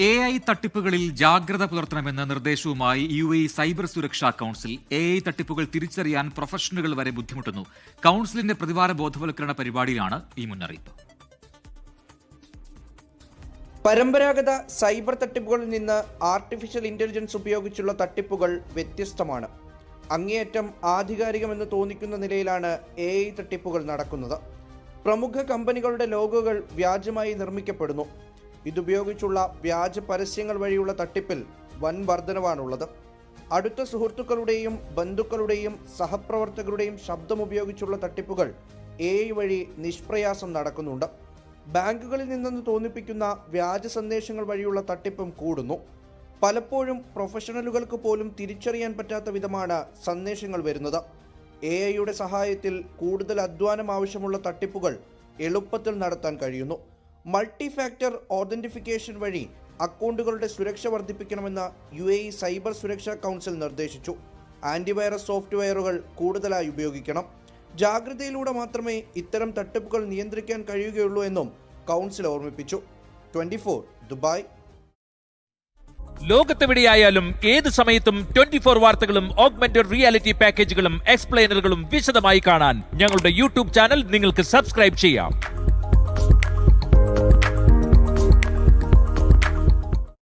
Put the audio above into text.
A I തട്ടിപ്പുകളിൽ ജാഗ്രത പുലർത്തണമെന്ന നിർദ്ദേശവുമായി യു എ സൈബർ സുരക്ഷാ കൌൺസിൽ എ ഐ തട്ടിപ്പുകൾ തിരിച്ചറിയാൻ പ്രൊഫഷണലുകൾ വരെ ബുദ്ധിമുട്ടുന്നു. കൌൺസിലിന്റെ പ്രതിവാര ബോധവൽക്കരണ പരിപാടിയിലാണ് ഈ മുന്നറിയിപ്പ്. പരമ്പരാഗത സൈബർ തട്ടിപ്പുകളിൽ നിന്ന് ആർട്ടിഫിഷ്യൽ ഇന്റലിജൻസ് ഉപയോഗിച്ചുള്ള തട്ടിപ്പുകൾ വ്യത്യസ്തമാണ്. അങ്ങേയറ്റം ആധികാരികമെന്ന് തോന്നിക്കുന്ന നിലയിലാണ് എ ഐ തട്ടിപ്പുകൾ നടക്കുന്നത്. പ്രമുഖ കമ്പനികളുടെ ലോഗോകൾ വ്യാജമായി നിർമ്മിക്കപ്പെടുന്നു. ഇതുപയോഗിച്ചുള്ള വ്യാജ പരസ്യങ്ങൾ വഴിയുള്ള തട്ടിപ്പിൽ വൻ വർധനവാണുള്ളത്. അടുത്ത സുഹൃത്തുക്കളുടെയും ബന്ധുക്കളുടെയും സഹപ്രവർത്തകരുടെയും ശബ്ദം ഉപയോഗിച്ചുള്ള തട്ടിപ്പുകൾ എ വഴി നിഷ്പ്രയാസം നടക്കുന്നുണ്ട്. ബാങ്കുകളിൽ നിന്നെന്ന് തോന്നിപ്പിക്കുന്ന വ്യാജ സന്ദേശങ്ങൾ വഴിയുള്ള തട്ടിപ്പും കൂടുന്നു. പലപ്പോഴും പ്രൊഫഷണലുകൾക്ക് പോലും തിരിച്ചറിയാൻ പറ്റാത്ത വിധമാണ് സന്ദേശങ്ങൾ വരുന്നത്. എ ഐയുടെ സഹായത്തിൽ കൂടുതൽ അധ്വാനം ആവശ്യമുള്ള തട്ടിപ്പുകൾ എളുപ്പത്തിൽ നടത്താൻ കഴിയുന്നു. മൾട്ടി ഫാക്ടർ ഓതന്റിഫിക്കേഷൻ വഴി അക്കൗണ്ടുകളുടെ സുരക്ഷ വർദ്ധിപ്പിക്കണമെന്ന് യു എ ഇ സൈബർ സുരക്ഷാ കൗൺസിൽ നിർദ്ദേശിച്ചു. ആന്റിവൈറസ് സോഫ്റ്റ്വെയറുകൾ കൂടുതലായി ഉപയോഗിക്കണം. ജാഗ്രതയിലൂടെ മാത്രമേ ഇത്തരം തട്ടിപ്പുകൾ നിയന്ത്രിക്കാൻ കഴിയുകയുള്ളൂ എന്നും കൗൺസിൽ ഓർമ്മിപ്പിച്ചു. Twenty Dubai. ലോകത്തെവിടെയായാലും ഏത് സമയത്തും ട്വന്റി ഫോർ വാർത്തകളും ഓഗ്മെന്റഡ് റിയാലിറ്റി പാക്കേജുകളും എക്സ്പ്ലെയിനറുകളും വിശദമായി കാണാൻ ഞങ്ങളുടെ യൂട്യൂബ് ചാനൽ നിങ്ങൾക്ക് സബ്സ്ക്രൈബ് ചെയ്യാം.